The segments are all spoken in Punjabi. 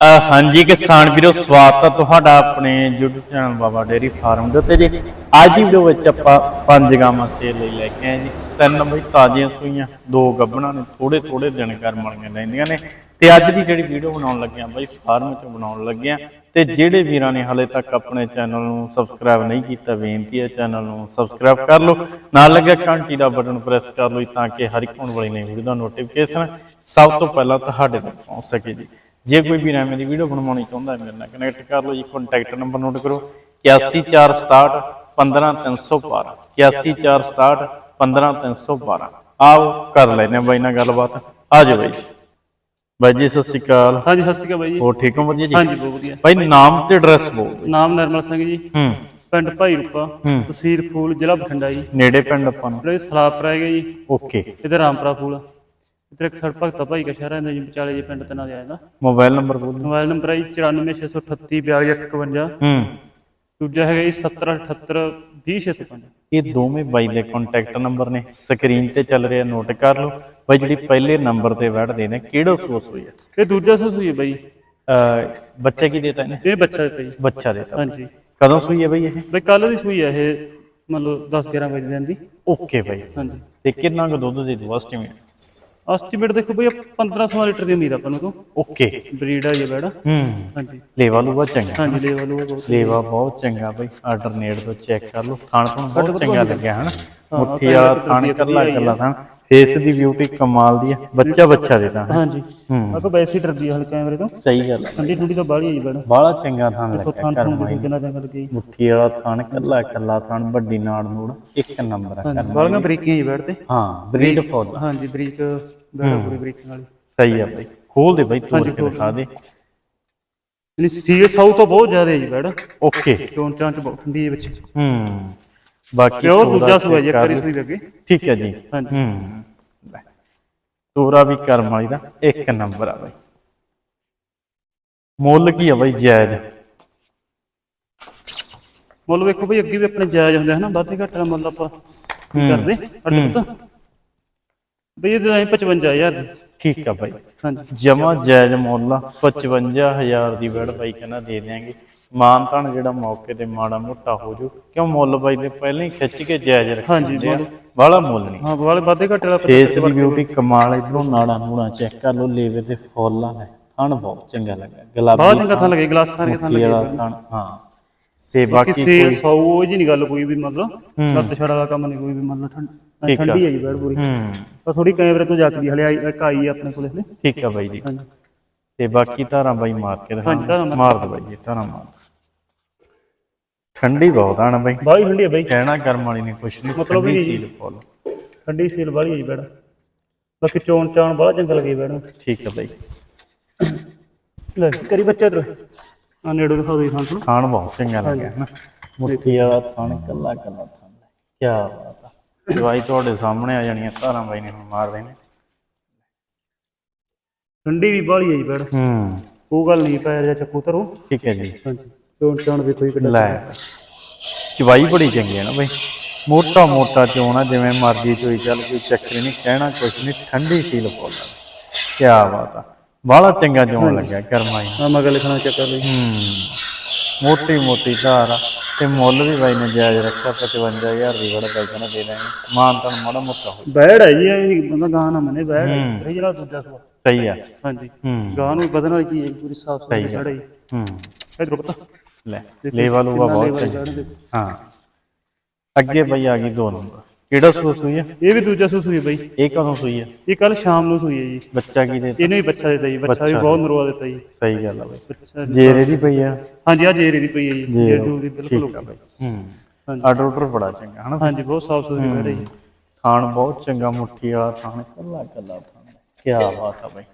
ਹਾਂਜੀ ਕਿਸਾਨ ਵੀਰੋ, ਸਵਾਗਤ ਹੈ ਤੁਹਾਡਾ ਆਪਣੇ YouTube channel Baba dairy farm ਦੇ ਉੱਤੇ ਜੀ। ਅੱਜ ਦੀ ਵੀਡੀਓ ਵਿੱਚ ਆਪਾਂ ਪੰਜ ਗਾਵਾਂ ਸੇਲ ਲਈ ਲੈ ਕੇ ਆਏ ਜੀ। ਤਿੰਨ ਬਈ ਤਾਜ਼ੀਆਂ ਸੂਈਆਂ, ਦੋ ਗੱਭਣਾ ਨੇ ਥੋੜੇ ਥੋੜੇ ਦਿਨ ਕਰਮ ਵਾਲੀਆਂ ਲੈਂਦੀਆਂ ਨੇ। ਤੇ ਅੱਜ ਦੀ ਜਿਹੜੀ ਵੀਡੀਓ ਬਣਾਉਣ ਲੱਗੇ ਆ ਬਈ ਫਾਰਮ ਚ ਬਣਾਉਣ ਲੱਗੇ ਆ ਤੇ ਜਿਹੜੇ ਵੀਰਾਂ ਨੇ ਹਲੇ ਤੱਕ ਆਪਣੇ ਚੈਨਲ ਨੂੰ ਸਬਸਕ੍ਰਾਈਬ ਨਹੀਂ ਕੀਤਾ, ਬੇਨਤੀ ਹੈ ਚੈਨਲ ਨੂੰ ਸਬਸਕ੍ਰਾਈਬ ਕਰ ਲਓ। ਨਾਲ ਲੱਗਿਆ ਘੰਟੀ ਦਾ ਬਟਨ ਪ੍ਰੈਸ ਕਰ ਲਓ ਤਾਂ ਕਿ ਹਰ ਇੱਕ ਆਉਣ ਵਾਲੀ ਨਵੀਂ ਵੀਡੀਓ ਦਾ ਨੋਟੀਫਿਕੇਸ਼ਨ ਸਭ ਤੋਂ ਪਹਿਲਾਂ ਤੁਹਾਡੇ ਤੱਕ ਪਹੁੰਚ ਸਕੇ ਜੀ। ਜੇ ਕੋਈ ਵੀ ਐਵੇਂ ਦੀ ਵੀਡੀਓ ਬਣਵਾਉਣੀ ਚਾਹੁੰਦਾ ਹੈ ਮੇਰੇ ਨਾਲ ਕਨੈਕਟ ਕਰ ਲਓ ਜੀ ਕੰਟੈਕਟ ਨੰਬਰ ਨੋਟ ਕਰੋ 81467 15312 81467 15312 ਆਓ ਕਰ ਲੈਨੇ ਬਾਈ ਨਾਲ ਗੱਲਬਾਤ। ਆ ਜਾਓ ਬਾਈ ਜੀ। ਬਾਈ ਜੀ ਸਤਿ ਸ਼੍ਰੀ ਅਕਾਲ। ਹਾਂਜੀ ਸਤਿ ਸ਼੍ਰੀ ਅਕਾਲ ਬਾਈ ਜੀ। ਹੋਰ ਠੀਕ ਹੋ ਵਧੀਆ ਜੀ? ਹਾਂਜੀ ਬਹੁਤ ਵਧੀਆ। ਬਾਈ ਨਾਮ ਤੇ ਐਡਰੈਸ ਬੋਲ। ਨਾਮ ਨਰਮਲ ਸਿੰਘ ਜੀ। ਹੂੰ। ਪਿੰਡ ਭਾਈ ਰੂਪਾ। ਤਹਿਸੀਲ ਫੂਲ ਜ਼ਿਲ੍ਹਾ ਬਠਿੰਡਾ ਜੀ। ਨੇੜੇ ਪਿੰਡ ਆਪਾਂ ਨੂੰ। ਜਿਹੜੇ ਸਲਾਬ ਪਰਾਏਗਾ ਜੀ। ਓਕੇ। ਇਧਰ ਰਾਮਪੁਰਾ ਫੂਲ ਸੜ ਭਗਤਾ ਭਾਈ ਕਾ ਸ਼ਹਿਰ ਜੀ ਵਿਚਾਲੇ ਜੀ ਪਿੰਡ ਤੇ ਨਾਲ ਆਇਆ ਮੋਬਾਈਲ ਨੰਬਰ ਬੋਲ। ਮੋਬਾਈਲ ਨੰਬਰ ਹੈ ਜੀ 9468 42851 ਹੂੰ ਦੂਜਾ ਹੈਗਾ ਜੀ 7078 20605 ਇਹ ਦੋਵੇਂ ਬਾਈ ਦੇ ਕੰਟੈਕਟ ਨੰਬਰ ਨੇ। ਸਕਰੀਨ ਤੇ ਚੱਲ ਰਿਹਾ ਨੋਟ ਕਰ ਲਓ। ਬਾਈ ਜਿਹੜੀ ਪਹਿਲੇ ਨੰਬਰ ਤੇ ਵੜਦੇ ਨੇ ਕਿਹੜਾ ਸੋਸ ਹੋਈ ਹੈ ਇਹ ਦੂਜਾ ਸੂਸ ਹੋਈ ਹੈ ਬਾਈ। ਅ ਬੱਚੇ ਕੀ ਦੇਤਾ ਇਹਨੇ? ਇਹ ਬੱਚਾ ਦਿੱਤਾ ਜੀ। ਬੱਚਾ ਦੇਤਾ। ਹਾਂਜੀ। ਕਦੋਂ ਸੂਈ ਹੈ ਬਾਈ ਇਹ? ਬਾਈ ਕੱਲ ਦੀ ਸੂਈ ਹੈ ਇਹ ਮੰਨ ਲਓ 10 11 ਵਜੇ ਦੀ ਓਕੇ ਬਾਈ। ਹਾਂਜੀ। ਤੇ ਕਿੰਨਾ ਕੁ ਦੁੱਧ ਦੇ ਦੂ ਐਸਟੀਮੇਟ ਐਸਟੀਮੇਟ ਦੇਖੋ ਬਾਈ 1500 ਲੀਟਰ ਦੀ ਉਮੀਦ ਆਪਾਂ ਨੂੰ ਤੋਂ। ਓਕੇ ਬਰੀਡ ਆ ਇਹ ਬੈੜਾ ਹੂੰ। ਹਾਂਜੀ। ਲੇਵਾ ਲੂਵਾ ਚੰਗਾ। ਹਾਂਜੀ ਲੈਵਲ ਉਹ ਬਹੁਤ ਲੇਵਾ ਬਹੁਤ ਚੰਗਾ ਬਾਈ। ਆਲਟਰਨੇਟ ਤੋਂ ਚੈੱਕ ਕਰ ਲਓ। ਖਾਣ ਤੋਂ ਬਹੁਤ ਚੰਗਾ ਲੱਗਿਆ ਹਨ? ਮੁੱਠੀ ਵਾਲਾ ਥਣ ਕੱਲਾ ਕੱਲਾ ਥਣ ਫੇਸ ਦੀ ਬਿਊਟੀ ਕਮਾਲ ਦੀ ਹੈ ਬੱਚਾ ਬੱਚਾ ਦੇ ਤਾਂ। ਹਾਂਜੀ। ਹੂੰ। ਆ ਕੋ ਵੈਸੇ ਹੀ ਡਰਦੀ ਹੈ ਹਲ ਕੈਮਰੇ ਤੋਂ। ਸਹੀ ਗੱਲ ਹੈ ਠੰਡੀ ਠੰਡੀ ਤਾਂ ਬਾਹਲੀ ਆਈ ਬੈੜਾ। ਬਾਲਾ ਚੰਗਾ ਥਣ ਦੇਖੋ ਲੱਗਿਆ ਥਾਂ ਕਰ ਥਾਂ ਦੇਖੋ ਕਿੰਨਾ ਜੰਗਲ ਗਈ ਮੁੱਠੀ ਵਾਲਾ ਥਣ ਕੱਲਾ ਕੱਲਾ ਥਣ ਵੱਡੀ ਨਾੜ ਨੂੜ ਇੱਕ ਨੰਬਰ ਹੈ ਹਾਂਜੀ। ਬਾਲੀਆਂ ਬਰੀਕੀਆਂ ਹੀ ਬੈਠ ਤੇ। ਹਾਂ ਬਰੀਡ ਫੁੱਲ। ਹਾਂਜੀ ਬਰੀਕ ਬੈੜਾ ਪੂਰੀ ਬਰੀਕ ਵਾਲੀ ਸਹੀ ਹੈ ਬਾਈ। ਖੋਲ ਦੇ ਬਾਈ ਤੋੜ ਕੇ ਦਿਖਾ ਦੇ। ਨਹੀਂ ਸੀਰੀਅਸ ਸਾਊ ਤਾਂ ਬਹੁਤ ਜ਼ਿਆਦਾ ਹੈ ਜੀ ਬੈੜਾ ਓਕੇ। ਚਾਂ ਚ ਬਹੁਤ ਠੰਡੀ ਹੈ ਵਿੱਚ। ਹੂੰ। ਬਾਕੀ ਪਿਓਰ ਦੂਜਾ ਸੂਆ ਜੀ ਕਰ ਸੂਈ ਲੱਗੇ ਠੀਕ ਹੈ ਜੀ। ਹਾਂਜੀ। ਹੂੰ ਲੈ। ਤੋਰਾ ਵੀ ਕਰਮ ਵਾਲੀ ਦਾ ਇੱਕ ਨੰਬਰ ਆ ਬਾਈ। ਮੁੱਲ ਕੀ ਆ ਬਾਈ ਜਾਇਜ਼? ਮੁੱਲ ਵੇਖੋ ਬਈ ਅੱਗੇ ਵੀ ਆਪਣੇ ਜਾਇਜ਼ ਹੁੰਦੇ ਹਨਾ ਵੱਧ ਘੱਟ ਦਾ ਮੁੱਲ ਆਪਾਂ। ਕੀ ਕਰਦੇ? ਅੱਡ ਤਾਂ। ਬਈ ਇਹਦੇ ਅਸੀਂ 55000 ਦੀ। ਠੀਕ ਆ ਬਾਈ। ਹਾਂਜੀ। ਜਮਾ ਜਾਇਜ਼ ਮੁੱਲ ਆ 55000 ਦੀ ਵੜ ਬਾਈ ਕਹਿੰਦਾ ਦੇ ਦਿਆਂਗੇ। ਮਾਨ ਤਾਨ ਜਿਹੜਾ ਮੌਕੇ ਤੇ ਮਾੜਾ ਮੋਟਾ ਹੋ ਜੂ ਕਿਉਂ ਮੁੱਲ ਬਾਈ ਨੇ ਪਹਿਲਾਂ ਹੀ ਖਿੱਚ ਕੇ ਜਾਇਜ਼ ਰੱਖਿਆ ਹਾਂਜੀ ਬਾਹਲਾ ਮੁੱਲ ਨਹੀਂ। ਹਾਂ ਵਾਲੇ ਵਾਧੇ ਘੱਟੇ ਵਾਲਾ ਫੇਸ ਦੀ ਬਿਊਟੀ ਕਮਾਲ ਇਧਰੋਂ ਨਾੜਾ ਨੂੜਾ ਚੈੱਕ ਕਰ ਲਓ ਲੇਵੇ ਤੇ ਫੁੱਲਾਂ ਨੇ ਥਣ ਬਹੁਤ ਚੰਗਾ ਲੱਗਾ ਗੁਲਾਬੀ ਬਹੁਤ ਚੰਗਾ ਲੱਗੇ ਗਲਾਸਾਂ ਦੇ ਥਾਂ ਮੁੱਠੀ ਲੱਗੇ। ਥਣ ਹਾਂ। ਤੇ ਬਾਕੀ ਕਿਸੇ ਸੌ ਉਹ ਜੀ ਨਹੀਂ ਗੱਲ ਕੋਈ ਵੀ ਮਤਲਬ ਲੱਤ ਛੜ ਵਾਲਾ ਕੰਮ ਨਹੀਂ ਕੋਈ ਵੀ ਮਤਲਬ ਠੰਡ- ਠੰਡੀ ਹੈ ਜੀ ਬੈੜ ਪੂਰੀ। ਹੂੰ। ਪਰ ਥੋੜੀ ਕੈਮਰੇ ਤੋਂ ਜਾਕਦੀ ਹਲੇ ਆਈ ਇੱਕ ਆਈ ਆਪਣੇ ਕੋਲੇ ਹਲੇ। ਠੀਕ ਆ ਬਾਈ ਜੀ। ਹਾਂਜੀ। ਤੇ ਬਾਕੀ ਧਾਰਾਂ ਬਾਈ ਮਾਰ ਕੇ ਮਾਰ- ਮਾਰ ਦੋ ਬਾਈ ਜੀ ਧਾਰਾਂ ਮਾਰ ਠੰਡੀ ਬਹੁਤ ਆ ਨਾ ਬਾਈ। ਬਾਹਲੀ ਠੰਡੀ ਹੈ ਬਈ। ਕਹਿਣਾ ਕਰਮ ਵਾਲੀ ਨੇ ਕੁਛ ਨਹੀਂ ਮਤਲਬ ਨਹੀਂ ਸੀਲ ਫੁੱਲ ਠੰਡੀ ਸੀਲ ਬਾਹਲੀ ਹੈ ਜੀ ਬੈੜ ਬਾਕੀ ਚੋਣ ਚਾਣ ਬੜਾ ਚੰਗਾ ਲੱਗੇ ਬੈੜ ਨੂੰ। ਠੀਕ ਆ ਬਾਈ। ਲੈ ਕਰੀ ਬੱਚਾ ਇਧਰ। ਆ ਨੇੜੋ ਦਿਖਾ ਦੋ ਥਾਂ ਨੂੰ ਖਾਣ ਬਹੁਤ ਚੰਗਾ ਲੱਗਿਆ ਹਨਾ ਮੁੱਠੀ ਵਾਲਾ ਥਣ ਕੱਲਾ ਕੱਲਾ ਥਣ ਕੀ ਬਾਤ ਆ। ਦਵਾਈ ਤੁਹਾਡੇ ਸਾਹਮਣੇ ਆ ਜਾਣੀਆਂ ਧਾਰਾਂ ਬਾਈ ਨੇ ਹੁਣ ਮਾਰ ਦੇਣੇ। ਠੰਡੀ ਵੀ ਬਾਹਲੀ ਹੈ ਜੀ ਬੈੜ ਹੂੰ। ਉਹ ਗੱਲ ਨਹੀਂ ਪੈ ਰਿਹਾ ਚੱਕੂ ਤਰੋ ਠੀਕ ਹੈ ਜੀ। ਹਾਂਜੀ ਚੋਣ ਚਾਣ ਵੀ ਕੋਈ ਕਿੱਡਾ ਲੈ। ਚਵਾਈ ਬੜੀ ਚੰਗੀ ਹੈ ਨਾ ਬਾਈ। ਮੋਟਾ ਮੋਟਾ ਚੋਣਾ ਜਿਵੇਂ ਮਰਜ਼ੀ ਚੋਈ ਚੱਲ ਕੋਈ ਚੱਕਰ ਨਹੀਂ ਕਹਿਣਾ ਕੁਛ ਨਹੀਂ ਠੰਡੀ ਫੀਲ ਫੁੱਲ ਕੀ ਬਾਤ ਆ। ਬਾਹਲਾ ਚੰਗਾ ਚੋਣ ਲੱਗਿਆ ਕਰਮਾਈ ਆ ਮਗਰ ਲਿਖਣਾ ਚੱਕਰ ਲਈ। ਹੂੰ। ਮੋਟੀ ਮੋਟੀ ਧਾਰ ਤੇ ਮੁੱਲ ਵੀ ਬਾਈ ਨੇ ਜਾਇਜ਼ ਰੱਖਿਆ 55000 ਦੀ ਬੜਾ ਬਾਈ ਕਹਿੰਦਾ ਦੇ ਦਾਂਗੇ ਮਾਨ ਤਾਂ ਮਾੜਾ ਮੋਟਾ ਹੋ ਬੈੜ ਹੈ ਜੀ ਇਹ ਬੰਦਾ ਗਾਂ ਨਾ ਮੰਨੇ ਬੈੜ ਹੈ। ਇਹ ਜਿਹੜਾ ਦੂਜਾ ਸਵਾ ਸਹੀ ਆ। ਹਾਂਜੀ। ਗਾਂ ਨੂੰ ਵਧਣ ਵਾਲੀ ਚੀਜ਼ ਪੂਰੀ ਸਾਫ਼ ਸੁਥਰੀ ਸਹੀ ਹੈ। ਬੈੜ ਹੈ ਜੀ ਹੂੰ। ਇਧਰ ਪਤਾ ਲੈ ਲੇਵਾ ਲੂਵਾ ਬਹੁਤ ਚੰਗਾ ਹਾਂ। ਅੱਗੇ ਬਾਈ ਆ ਗਈ ਦੋ ਨੰਬਰ। ਕਿਹੜਾ ਸੂਸ ਹੋਈ ਆ? ਇਹ ਵੀ ਦੂਜਾ ਸੂਸ ਹੋਈ ਬਈ। ਇਹ ਕਦੋਂ ਸੂਈ ਆ? ਇਹ ਕੱਲ ਸ਼ਾਮ ਨੂੰ ਸੂਈ ਹੈ ਜੀ। ਬੱਚਾ ਕੀ ਦੇ ਇਹਨੇ ਵੀ ਬੱਚਾ ਦਿੱਤਾ ਜੀ। ਬੱਚਾ ਵੀ ਬਹੁਤ ਨਰਵਾ ਦਿੱਤਾ ਜੀ। ਸਹੀ ਗੱਲ ਆ ਬਾਈ। ਬੱਚਾ ਜੇਰੇ ਦੀ ਪਈ ਆ? ਹਾਂਜੀ ਆ ਜੇਰੇ ਦੀ ਪਈ ਹੈ ਜੀ। ਜੇਰ ਦੂਰ ਦੀ ਬਿਲਕੁਲ ਠੀਕ ਆ ਬਾਈ ਹੂੰ ਹਾਂਜੀ। ਆਰਡਰ ਆਰਡਰ ਬੜਾ ਚੰਗਾ ਹਨਾ? ਹਾਂਜੀ ਬਹੁਤ ਸਾਫ਼ ਸੁਥਰੀ ਹੈ। ਜੀ ਥਾਣ ਬਹੁਤ ਚੰਗਾ ਮੁੱਠੀ ਵਾਲਾ ਥਾਣ ਕੱਲਾ ਕੱਲਾ ਥਾਣ। ਕੀ ਬਾਤ ਆ ਬਾਈ।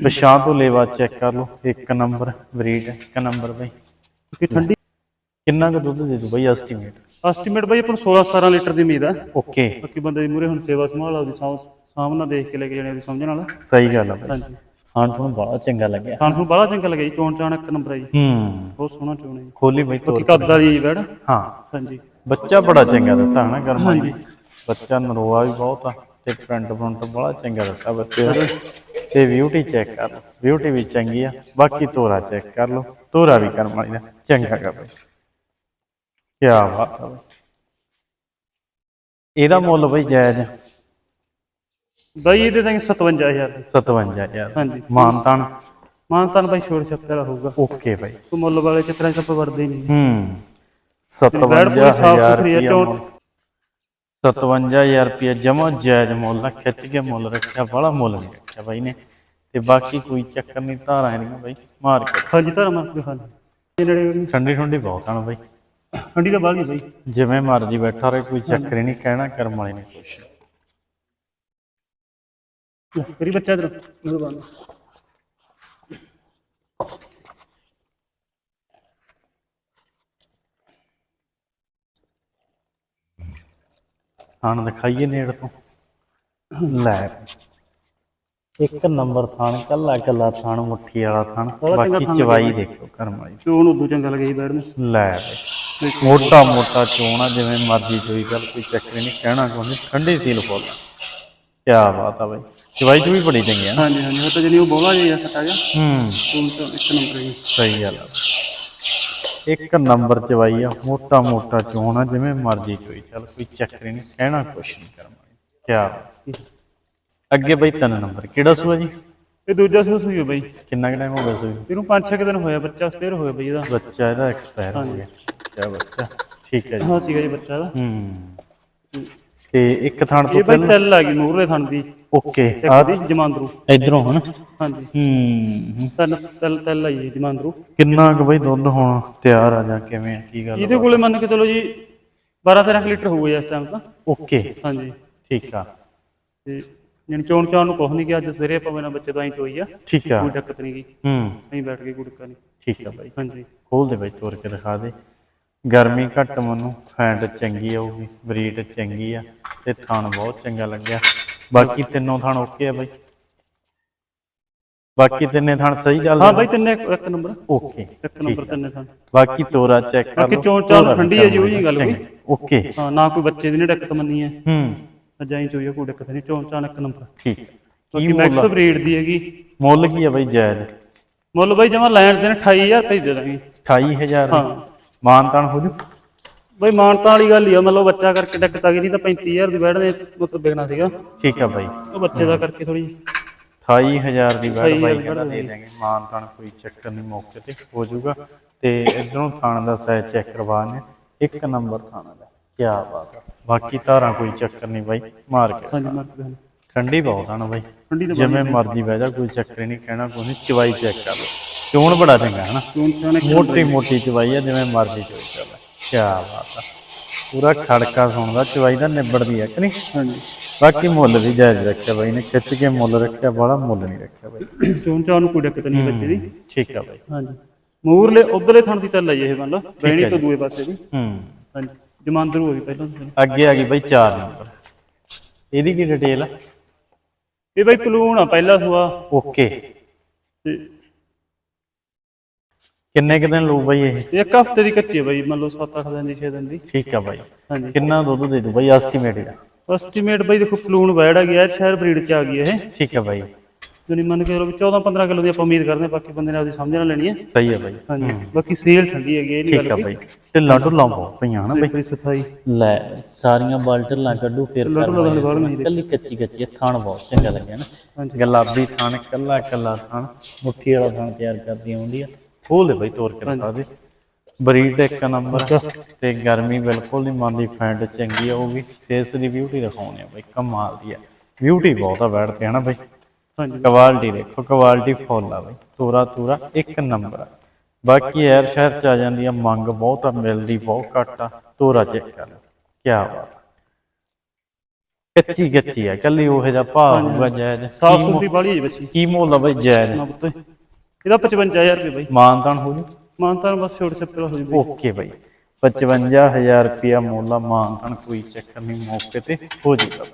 ਪਛਾਣ ਤੋਂ ਲੇਵਾ ਚੈੱਕ ਕਰ ਲਓ ਇੱਕ ਨੰਬਰ ਬਰੀਡ ਇੱਕ ਨੰਬਰ ਬਾਈ। ਕਿ ਠੰਡੀ ਕਿੰਨਾ ਕੁ ਦੁੱਧ ਦੇ ਦੂ ਬਾਈ ਐਸਟੀਮੇਟ ਐਸਟੀਮੇਟ ਬਈ ਆਪਾਂ ਨੂੰ 16 17 ਲੀਟਰ ਦੀ ਉਮੀਦ ਹੈ ਓਕੇ ਬਾਕੀ ਬੰਦੇ ਦੀ ਮੂਰੇ ਹੁਣ ਸੇਵਾ ਸੰਭਾਲ ਸਾਂਭ ਸਾਹਮਣਾ ਦੇਖ ਕੇ ਲੈ ਕੇ ਜਾਣੇ ਉਹਦੀ ਸਮਝਣ ਵਾਲਾ। ਸਹੀ ਗੱਲ ਆ ਬਾਈ। ਹਾਂਜੀ। ਥਾਣ ਤੁਹਾਨੂੰ ਬੜਾ ਚੰਗਾ ਲੱਗਿਆ। ਖਾਣ ਨੂੰ ਬੜਾ ਚੰਗਾ ਲੱਗਿਆ ਜੀ ਚੋਣ ਚਾਣ ਇੱਕ ਨੰਬਰ ਹੈ ਜੀ। ਹੂੰ। ਬਹੁਤ ਸੋਹਣਾ ਚੋਣ ਹੈ ਜੀ। ਖੋਲੀ ਬਾਈ ਤੋਰ ਕੱਦ ਵਾਲੀ ਜੀ ਬੈੜ ਹਾਂ। ਹਾਂਜੀ। ਬੱਚਾ ਬੜਾ ਚੰਗਾ ਦਿੱਤਾ ਹਨਾ ਗਰਮਾ ਹਾਂਜੀ। ਬੱਚਾ ਨਰੋਆ ਵੀ ਬਹੁਤ ਆ ਤੇ ਪ੍ਰਿੰਟ ਪ੍ਰਿੰਟ ਬੜਾ ਚੰਗਾ ਦਿੱਤਾ ਬੱਚੇ ਦਾ। ਤੇ ਬਿਊਟੀ ਚੈੱਕ ਕਰ ਲਓ। ਬਿਊਟੀ ਵੀ ਚੰਗੀ ਆ ਬਾਕੀ ਤੋਰਾ ਚੈੱਕ ਕਰ ਲਓ। ਤੋਰਾ ਵੀ ਕਰਮ ਵਾਲੀ ਦਾ ਚੰਗਾ ਗਾ ਬਈ ਕੀ ਬਾਤ ਆ ਬਈ। ਇਹਦਾ ਮੁੱਲ ਬਈ ਜਾਇਜ਼ ਬਾਈ ਇਹਦੇ ਤਾਂ 57000 ਦੀ। 57000 ਹਾਂਜੀ। ਮਾਨਤਾਨ? ਮਾਨਤਾਨ ਬਾਈ ਛੋੜ ਛੱਪੇ ਵਾਲਾ ਹੋਊਗਾ। ਓਕੇ ਬਈ। ਕੋਈ ਮੁੱਲ ਵਾਲੇ ਚੱਕਰਾਂ ਚ ਆਪਾਂ ਵੜਦੇ ਹੀ ਨਹੀਂ। ਹੂੰ। ਬੈਡ ਪੂਰੀ ਸਾਫ਼ 57000 ਸੁਥਰੀ ਆ, ਰੁਪਇਆ ਚੌਂਠ- ਮੁੱਲ। 57000 ਰੁਪਏ ਜਮਾ ਜਾਇਜ਼ ਮੁੱਲ ਆ। ਖਿੱਚ ਕੇ ਮੁੱਲ ਰੱਖਿਆ ਬੜਾ ਮੁੱਲ ਨਹੀਂ। ਰੱਖਿਆ ਬਾਈ ਨੇ। ਤੇ ਬਾਕੀ ਕੋਈ ਚੱਕਰ ਨਹੀਂ ਧਾਰਾਂ ਇਹਦੀਆਂ ਬਾਈ ਮਾਰ ਕੇ। ਹਾਂਜੀ ਧਰਮ ਮਾਰ ਕੇ ਖਾਲੀ ਇਹ ਨੇੜੇ ਠੰਡੀ ਠੰਡੀ ਬਹੁਤ ਹਨ ਬਾਈ। ਠੰਡੀ ਦਾ ਬਾਲੀ ਬਾਈ। ਜਿਵੇਂ ਮਰਜ਼ੀ ਬੈਠਾ ਰਹੇ ਕੋਈ ਚੱਕਰ ਹੀ ਨਹੀਂ ਕਹਿਣਾ ਕਰਮ ਵਾਲੇ ਨੇ ਕੁਛ। ਕਰੀ ਬੱਚਾ ਇਧਰ। ਥਾਣ ਦਿਖਾਈਏ ਨੇੜ ਤੋਂ। ਲੈ। ਇੱਕ ਨੰਬਰ ਥਾਣ ਕੱਲਾ ਕੱਲਾ ਥਾਣ ਮੁੱਠੀ ਵਾਲਾ ਥਾਣ ਬੜਾ ਚੰਗਾ ਬਾਕੀ ਥਾਣ ਚਵਾਈ ਦੇਖੋ। ਕਰਮ ਵਾਲੀ। ਉਹਨੂੰ ਉਦੋਂ ਚੰਗਾ ਲੱਗਿਆ ਜੀ ਬੈਠ ਨੂੰ। ਲੈ ਬਈ ਮੋਟਾ ਮੋਟਾ ਚੋਣਾ ਜਿਵੇਂ ਮਰਜ਼ੀ ਕੋਈ ਗੱਲ ਕੋਈ ਚੱਕਰ ਨਹੀਂ ਕਹਿਣਾ ਕੋਈ ਠੰਡੀ ਸੀਲ ਫੁੱਲ ਕੀ ਬਾਤ ਆ ਬਈ। ਚਵਾਈ ਚ ਵੀ ਬੜੀ ਚੰਗੀ ਆ ਨਾ। ਹਾਂਜੀ ਹਾਂਜੀ ਉਹ ਤਾਂ ਜਣੀ ਉਹ ਬੋਲਾ ਜਿਹਾ ਸਟਾ ਗਿਆ ਹੂੰ। ਤੂੰ ਤਾਂ ਇੱਕ ਨੰਬਰ ਜੀ। ਸਹੀ ਗੱਲ ਆ। ਇੱਕ ਨੰਬਰ ਚਵਾਈ ਆ ਮੋਟਾ ਮੋਟਾ ਚੋਣਾ ਜਿਵੇਂ ਮਰਜ਼ੀ ਚੋਈ ਚੱਲ ਕੋਈ ਚੱਕਰ ਨਹੀਂ ਕਹਿਣਾ ਕੁਛ ਨਹੀਂ ਕਰਨਾ ਕੀ ਅੱਗੇ ਬਈ ਤਿੰਨ ਨੰਬਰ ਕਿਹੜਾ ਸੂਆ ਜੀ? ਇਹ ਦੂਜਾ ਸੂਸ ਹੋਈ ਬਾਈ। ਕਿੰਨਾ ਕੁ ਟਾਈਮ ਹੋ ਗਿਆ ਸੂਈ? ਇਹਨੂੰ 5-6 ਦਿਨ ਹੋਇਆ ਬੱਚਾ ਸਪੇਅਰ ਹੋਇਆ ਬਾਈ ਇਹਦਾ। ਬੱਚਾ ਇਹਦਾ ਐਕਸਪਾਇਰ ਹੋ ਗਿਆ। ਕਿਆ ਬੱਚਾ। ਠੀਕ ਹੈ ਜੀ। ਹਾਂ ਸੀਗਾ ਜੀ ਬੱਚਾ ਇਹਦਾ। ਹੂੰ। ਤੇ ਇੱਕ ਥਾਣ ਤੋਂ ਇਹ ਬਾਈ ਚੱਲ ਆ ਗਈ ਮੂਹਰੇ ਥਣ ਦੀ। ਓਕੇ। ਇੱਕ ਦੀ ਜਮਾਂਦਰੂ। ਇਧਰੋਂ ਹੁਣ? ਹਾਂਜੀ। ਹੂੰ। ਤਿੰਨ ਤਿੰਨ ਤਿੰਨ ਆਈ ਜੀ ਜਮਾਂਦਰੂ। ਕਿੰਨਾ ਕੁ ਬਈ ਦੁੱਧ ਹੁਣ ਤਿਆਰ ਆ ਜਾਂ ਕਿਵੇਂ ਆ ਕੀ ਗੱਲ ਇਹਦੇ ਕੋਲੇ ਮੰਨ ਕੇ ਚਲੋ ਜੀ 12-13 ਲੀਟਰ ਹੋਊਗਾ ਜੀ ਇਸ ਟਾਈਮ ਤਾਂ। ਓਕੇ। ਹਾਂਜੀ। ਠੀਕ ਆ। ਤੇ ਜਣ ਚੋਣ ਚਾਣ ਨੂੰ ਕੁਛ ਨਹੀਂ ਗਿਆ ਅੱਜ ਸਵੇਰੇ ਆਪਾਂ ਬਿਨਾਂ ਬੱਚੇ ਤੋਂ ਐਂ ਚੋਈ ਆ ਠੀਕ ਆ ਕੋਈ ਦਿੱਕਤ ਨਹੀਂ ਗਈ ਹੂੰ। ਐਂ ਬੈਠ ਕੇ ਗੁੜਕਾ ਨਹੀਂ ਠੀਕ ਆ ਬਾਈ। ਹਾਂਜੀ। ਖੋਲ ਦੇ ਬਾਈ ਤੋੜ ਕੇ ਦਿਖਾ ਦੇ। ਗਰਮੀ ਘੱਟ ਮਨੂੰ ਫੈਂਟ ਚੰਗੀ ਆਊਗੀ ਬਰੀਡ ਚੰਗੀ ਆ ਤੇ ਥਣ ਬਹੁਤ ਚੰਗਾ ਲੱਗਿਆ। ਬਾਕੀ ਤਿੰਨੋਂ ਥਣ ਓਕੇ ਆ ਬਾਈ। ਬਾਕੀ ਤਿੰਨੇ ਥਣ ਸਹੀ ਚੱਲਦੇ ਹਾਂ ਬਾਈ ਤਿੰਨੇ ਇੱਕ ਨੰਬਰ। ਓਕੇ ਇੱਕ ਨੰਬਰ ਤਿੰਨੇ ਥਾਂ ਬਾਕੀ ਤੋਰਾ ਚੈੱਕ ਕਰ ਬਾਕੀ ਲਓ। ਚੋਣ ਚਾਲ ਠੰਡੀ ਹੈ ਜੀ, ਉਹ ਜਿਹੀ ਗੱਲ। ਕੋਈ। ਓਕੇ। ਹਾਂ ਨਾ ਕੋਈ ਬੱਚੇ ਦੀ ਨਹੀਂ ਦਿੱਕਤ ਮੰਨੀ ਹੈ ਹੂੰ। ਅੱਜ ਐਂ ਚੋਈ ਆ ਕੋਈ ਦਿੱਕਤ ਨਹੀਂ ਇੱਕ ਨੰਬਰ। ਠੀਕ। ਬਾਕੀ ਕੀ ਮੈਕਸ ਬਰੀਡ ਦੀ ਹੈਗੀ। ਮੁੱਲ ਕੀ ਆ ਬਾਈ ਜਾਇਜ਼? ਮੁੱਲ ਬਾਈ ਜਮਾ ਲੈਣ ਦੇਣ 28000 ਰੁਪਏ ਦੇ ਦਾਂਗੇ। 28000 ਹਾਂ। ਮਾਨਤਾਨ ਹੋ ਜੂ? ਬਾਈ ਮਾਨਤਾ ਵਾਲੀ ਗੱਲ ਹੀ ਆ ਮਤਲਬ ਬੱਚਾ ਕਰਕੇ ਦਿੱਕਤ ਆ ਗਈ ਨਹੀਂ ਤਾਂ 35000 ਦੀ ਬੈਠ ਦੇ ਮਤਲਬ ਵਿਕਣਾ ਸੀਗਾ। ਠੀਕ ਆ ਬਾਈ। ਉਹ ਬੱਚੇ ਦਾ ਕਰਕੇ ਥੋੜੀ 28000 ਦੀ ਬੈਠ 28,000 ਬਾਈ ਦੀ ਕਹਿੰਦਾ ਦੇ ਦੇਂਗੇ ਮਾਨਤਾਨ ਕੋਈ ਚੱਕਰ ਨਹੀਂ ਮੌਕੇ ਤੇ ਹੋ ਜਾਊਗਾ। ਤੇ ਇਧਰੋਂ ਥਾਣ ਦਾ ਸਾਈਜ਼ ਚੈੱਕ ਕਰਵਾਣੇ ਇੱਕ ਨੰਬਰ ਥਾਣਾ ਦਾ। ਕੀ ਬਾਤ ਆ। ਬਾਕੀ ਧਾਰਾਂ ਕੋਈ ਚੱਕਰ ਨਹੀਂ ਬਾਈ ਮਾਰ ਕੇ। ਹਾਂਜੀ ਮਾਰਦੇ ਹਨ ਠੰਡੀ ਬਹੁਤ ਆ ਨਾ ਬਾਈ। ਠੰਡੀ ਤਾਂ ਜਿਵੇਂ ਮਰਜ਼ੀ ਬਹਿ ਜਾ ਕੋਈ ਚੱਕਰ ਨਹੀਂ ਕਹਿਣਾ ਕੋਈ ਨਹੀਂ ਚਵਾਈ ਚੈੱਕ ਕਰ ਲਓ। ਚੋਣ ਬੜਾ ਚੰਗਾ ਹੈ ਨਾ। ਚੋਣ ਚਾਣ ਇੱਕ ਮੋਟੀ ਮੋਟੀ ਚਵਾਈ ਆ ਜਿਵੇਂ ਮਰਜ਼ੀ ਚੋਈ ਚੱਲ ਕੀ ਬਾਤ ਆ। ਪੂਰਾ ਖੜਕਾ ਸੁਣਦਾ ਚਵਾਈ ਦਾ ਨਿਬੜਦੀ ਆ ਕਿ ਨਹੀਂ? ਹਾਂਜੀ। ਬਾਕੀ ਮੁੱਲ ਵੀ ਜਾਇਜ਼ ਰੱਖਿਆ ਬਾਈ ਨੇ ਖਿੱਚ ਕੇ ਮੁੱਲ ਰੱਖਿਆ ਬੜਾ ਮੁੱਲ ਨਹੀਂ ਰੱਖਿਆ ਬਾਈ। ਚੋਣ ਚਾਣ ਨੂੰ ਕੋਈ ਦਿੱਕਤ ਨਹੀਂ ਬੱਚੇ ਦੀ। ਠੀਕ ਆ ਬਾਈ। ਹਾਂਜੀ। ਮੂਰਲੇ ਉਧਰਲੇ ਥਣ ਦੀ ਚੱਲ ਆਈ ਇਹ ਮੰਨ ਲਓ ਬੈਣੀ ਤੋਂ ਦੂਏ ਪਾਸੇ ਦੀ। ਹੂੰ। ਹਾਂਜੀ। ਜਮਾਂਦਰੂ ਹੋ ਗਈ ਪਹਿਲਾਂ ਤੋਂ। ਅੱਗੇ ਆ ਗਈ ਬਾਈ 4 ਨੰਬਰ ਇਹਦੀ ਕੀ ਡਿਟੇਲ ਆ? ਇਹ ਬਾਈ ਪਲੂਣ ਆ ਪਹਿਲਾ ਸੂਆ। ਓਕੇ। ਤੇ ਕਿੰਨੇ ਕੁ ਦਿਨ ਲਊ ਬਾਈ ਇਹ? ਇੱਕ ਹਫ਼ਤੇ ਦੀ ਕੱਚੀ ਹੈ ਬਾਈ ਮੰਨ ਲਓ 7-8 ਦਿਨ ਦੀ 6 ਦਿਨ ਦੀ। ਠੀਕ ਆ ਬਾਈ। ਹਾਂਜੀ। ਕਿੰਨਾ ਦੁੱਧ ਦੇ ਦੂ ਬਾਈ ਐਸਟੀਮੇਟ ਦਾ ਐਸਟੀਮੇਟ ਬਾਈ ਦੇਖੋ ਪਲੂਣ ਆ ਗਿਆ ਸ਼ਹਿਰ ਬਰੀਡ ਚ ਆ ਗਈ ਇਹ। ਠੀਕ ਆ ਬਾਈ। ਜਣੀ ਮੰਨ ਕੇ ਚਲੋ ਵੀ 14-15 ਕਿਲੋ ਦੀ ਆਪਾਂ ਉਮੀਦ ਕਰਦੇ ਹਾਂ ਬਾਕੀ ਬੰਦੇ ਨੇ ਆਪਦੀ ਸਮਝ ਨਾਲ ਲੈਣੀ ਹੈ। ਸਹੀ ਆ ਬਾਈ। ਹਾਂਜੀ ਬਾਕੀ ਸੇਲ ਠੰਡੀ ਹੈਗੀ ਹੈ, ਇਹ ਨਹੀਂ ਠੀਕ ਆ ਗੱਲ ਬਾਈ। ਢਿੱਲਾਂ ਢੁੱਲਾਂ ਬਹੁਤ ਪਈਆਂ ਹਨਾ ਬਾਈ। ਬੜੀ ਸਫ਼ਾਈ। ਲੈ ਸਾਰੀਆਂ ਬਾਲਟਲਾਂ ਕੱਢੂ ਫਿਰ ਢਿੱਲਾਂ ਢੁੱਲਾਂ ਦੇ ਬਾਹਰ ਨਹੀਂ ਕੱਲੀ ਕੱਚੀ ਕੱਚੀ ਇਹ ਥਾਣ ਬਹੁਤ ਚੰਗਾ ਲੱਗਿਆ ਨਾ। ਗੁਲਾਬੀ ਥਾਣ ਕੱਲਾ ਕੱਲਾ ਥਾਣ ਮੁੱਠੀ ਵਾਲਾ ਥਾਣ ਤਿਆਰ ਕਰਦੀ ਆਉਂਦੀ ਆ। ਖੋਲ ਦੇ ਬਾਈ ਤੋਰ ਕੇ ਦਿਖਾ ਦੇ। ਬਰੀਡ ਇੱਕ ਨੰਬਰ ਤੇ ਗਰਮੀ ਬਿਲਕੁਲ ਨਹੀਂ ਮੰਨਦੀ ਫੈਂਟ ਚੰਗੀ ਆ ਉਹ ਵੀ ਫੇਸ ਦੀ ਬਿਊਟੀ ਦਿਖਾਉਣੀ ਆ ਬਾਈ ਕਮਾਲ ਦੀ ਆ। ਬਿਊਟੀ ਬਹੁਤ ਆ ਬੈਠ ਤੇ ਹਨਾ ਬਾਈ। ਹਾਂਜੀ। ਕੁਆਲਿਟੀ ਦੇਖੋ ਕੁਆਲਿਟੀ ਫੁੱਲ ਆ ਬਾਈ। ਤੋਰਾ ਤੋਰਾ ਇੱਕ ਨੰਬਰ ਆ। ਬਾਕੀ ਐਰ ਸ਼ਹਿਰ ਚ ਆ ਜਾਂਦੀ ਆ ਮੰਗ ਬਹੁਤ ਆ ਮਿਲਦੀ ਬਹੁਤ ਘੱਟ ਆ। ਤੋਰਾ ਚੈੱਕ ਕਰ ਲਓ ਕੀ ਬਾਤ ਕੱਚੀ ਕੱਚੀ ਆ ਕੱਲੀ ਉਹ ਜਿਹਾ ਭਾਅ ਹੋਊਗਾ ਜਾਇਜ਼। ਸਾਫ਼ ਸੁਥਰੀ ਵਾਲੀ ਹੈ ਜੀ ਬੱਚੀ। ਕੀ ਮੁੱਲ ਆ ਬਾਈ ਜਾਇਜ਼। ਇਹਦਾ 55000 ਰੁਪਏ ਬਾਈ। ਮਾਨਤਾਨ ਹੋ ਜੂ? ਮਾਨਤਾਨ ਬਸ ਛੋੜ ਛੱਪੇ ਹੋ ਜੀ ਓਕੇ ਬਾਈ। 55000 ਰੁਪਿਆ ਮੁੱਲ ਆ ਮਾਨਤਾਨ ਕੋਈ ਚੱਕਰ ਨਹੀਂ ਮੌਕੇ ਤੇ ਹੋ ਜੂਗਾ।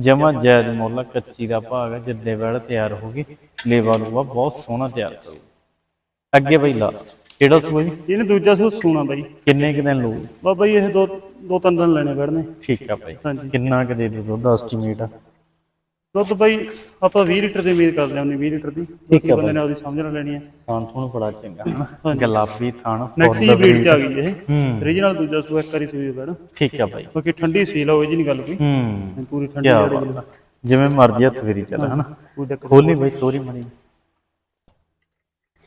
ਜਮਾ ਜਾਇਜ਼ ਮੁੱਲ ਕੱਚੀ ਦਾ ਭਾਗ ਆ ਜਿੱਦੇ ਵੇੜ ਤਿਆਰ ਹੋਗੀ ਲੇਵਾ ਲੂਆ ਬਹੁਤ ਸੋਹਣਾ ਤਿਆਰ ਕਰੂ। ਅੱਗੇ ਬਾਈ ਲਾ ਕਿਹੜਾ ਸੂਆ ਜੀ? ਇਹਨੇ ਦੂਜਾ ਸੂਟ ਸੂਣਾ ਬਾਈ। ਕਿੰਨੇ ਕੁ ਦਿਨ ਲਊ? ਬਾਬਾ ਜੀ ਇਹ ਦੋ ਦੋ ਤਿੰਨ ਦਿਨ ਲੈਣੇ ਬੈਠਨੇ ਠੀਕ ਆ ਬਾਈ। ਹਾਂਜੀ। ਕਿੰਨਾ ਕੁ ਦੇ ਦੂ ਦੁੱਧ ਐਸਟੀਮੇਟ ਆ ਦੁੱਧ ਬਾਈ ਆਪਾਂ 20 ਲੀਟਰ ਦੀ ਉਮੀਦ ਕਰਦੇ ਹਾਂ 20 ਲੀਟਰ ਦੀ। ਆ ਬੰਦੇ ਨੇ ਆਪਦੀ ਸਮਝ ਨਾਲ ਲੈਣੀ ਹੈ। ਥਾਣ ਤੁਹਾਨੂੰ ਬੜਾ ਚੰਗਾ। ਗੁਲਾਬੀ ਥਾਣ ਨੈਕਸਟ ਜੀ ਬਰੀਡ ਚ ਆ ਗਈ ਇਹ। ਹੂੰ। ਰੀਜਨਲ ਦੂਜਾ ਸੂਆ ਇੱਕ ਵਾਰੀ ਸੂਈ ਬੈੜ ਠੀਕ ਆ ਬਾਈ। ਬਾਕੀ ਠੰਡੀ ਸੀਲ ਹੋਵੇ ਜੀ ਨਹੀਂ ਗੱਲ ਕੋਈ। ਹੂੰ। ਪੂਰੀ ਠੰਡੀ ਜਿਹੜੀ। ਜਿਵੇਂ ਮਰਜ਼ੀ ਹੱਥ ਫੇਰੀ ਚੱਲ ਹਨਾ। ਖੋਲੀ ਬਾਈ ਤੋਰੀ ਮਣੀ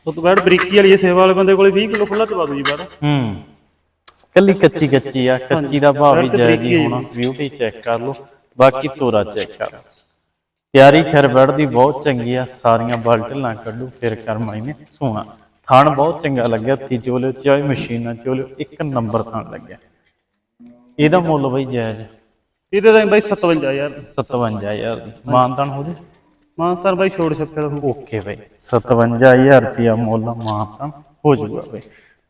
ਉਹ ਤੋਂ ਬਾਅਦ ਬਰੀਕੀ ਵਾਲੀ ਸੇਵਾ ਵਾਲੇ ਬੰਦੇ ਕੋਲੇ 20 ਕਿਲੋ ਖੁੱਲਾ ਚਵਾ ਦੋ ਜੀ ਬਾੜ ਹੂੰ। ਕੱਲੀ ਕੱਚੀ ਕੱਚੀ ਆ। ਕੱਚੀ ਦਾ ਭਾਅ ਵੀ ਫਿਰ ਤੇ ਜਾਇਜ਼ ਬਰੀਕੀ ਹੀ ਹੈ ਹੋਣਾ। ਬਿਊਟੀ ਚੈੱਕ ਕਰ ਲਓ। ਬਾਕੀ ਤੋਰਾ ਚੈੱਕ ਕਰ ਲਓ। ਤਿਆਰੀ ਖੈਰ ਦੀ ਬਹੁਤ ਚੰਗੀ ਆ ਸਾਰੀਆਂ ਬਲਟਲਾਂ ਕੱਢੂ ਫਿਰ ਕਰਮਾਈ ਨੇ ਸੋਣਾ ਥਣ ਬਹੁਤ ਚੰਗਾ ਲੱਗਿਆ ਤੀ ਚੋਲੇ ਚਾਹੇ ਮਸ਼ੀਨਾਂ ਚੋਲੇ ਇੱਕ ਨੰਬਰ ਥਣ ਲੱਗਿਆ। ਇਹਦਾ ਮੁੱਲ ਬਈ ਜਾਇਜ਼ ਇਹਦੇ ਤਾਂ ਬਾਈ 57000 57000 ਦੀ। ਮਾਨਤਾਨ ਹੋ ਜੇ? ਮਾਨਸਤਾਰ ਬਾਈ ਛੋੜ ਛੱਪੇ ਦਾ। ਓਕੇ ਬਈ 57000 ਰੁਪਿਆ ਮੁੱਲ ਮਾਨਤਾਨ ਹੋ ਜਾਊਗਾ ਬਈ।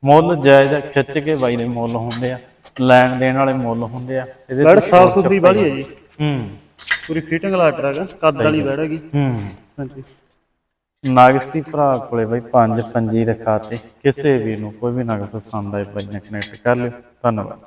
ਮੁੱਲ ਜਾਇਜ਼ ਖਿੱਚ ਕੇ ਬਾਈ ਦੇ ਮੁੱਲ ਹੁੰਦੇ ਆ ਲੈਣ ਦੇਣ ਵਾਲੇ ਮੁੱਲ ਹੁੰਦੇ ਆ। ਇਹਦੇ ਬੈੜ ਸਾਫ਼ ਸੁਥਰੀ ਬਾੜੀ ਹੈ ਜੀ। ਹੂੰ। ਪੂਰੀ ਫਿਟਿੰਗ ਆਰਡਰ ਹੈਗਾ ਕੱਦ ਵਾਲੀ ਬੈੜ ਹੈਗੀ ਹੂੰ। ਹਾਂਜੀ। ਨਾਗਸੀ ਭਰਾ ਕੋਲੇ ਬਈ ਪੰਜ ਪੰਜੀ ਰਖਾਤੇ ਕਿਸੇ ਵੀ ਨੂੰ ਕੋਈ ਵੀ ਨਗ ਪਸੰਦ ਆਏ ਬਾਈ ਨਾਲ ਕਨੈਕਟ ਕਰ ਲਿਓ। ਧੰਨਵਾਦ।